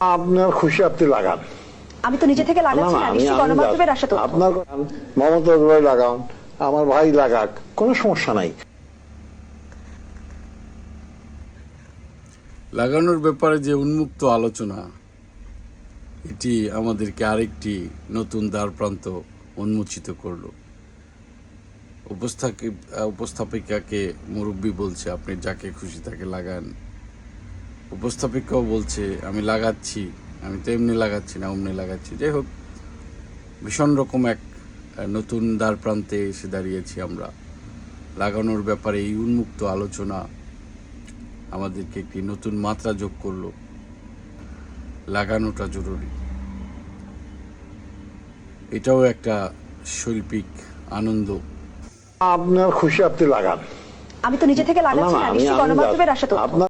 আপনার খুশি আপনি লাগান। আমি তো নিজে থেকে লাগাচ্ছি না নিশ্চয়ই গণমাধ্যমের আসা তো আপনার মমতা ভাই লাগান আমার ভাই লাগাক কোনো সমস্যা নাই। লাগানোর ব্যাপারে যে উন্মুক্ত আলোচনা এটি আমাদেরকে আরেকটি নতুন দ্বার প্রান্ত উন্মোচিত করল। উপস্থাকি উপস্থাপিকাকে মুরব্বী বলছে আপনি যাকে খুশি তাকে লাগান। উপস্থাপিকাও বলছে আমি লাগাচ্ছি আমি তো এমনি লাগাচ্ছি না অমনি লাগাচ্ছি। যাই হোক ভীষণ রকম এক নতুন দ্বার প্রান্তে এসে দাঁড়িয়েছি আমরা। লাগানোর ব্যাপারে এই উন্মুক্ত আলোচনা আমাদেরকে একটি নতুন মাত্রা যোগ করল। লাগানোটা জরুরি। এটাও একটা শৈল্পিক আনন্দ। আপনার খুশি আপনি লাগান। আমি তো নিজে থেকে লাগাচ্ছি না নিশ্চয়ই গণমাধ্যমের আসা তো। আপনার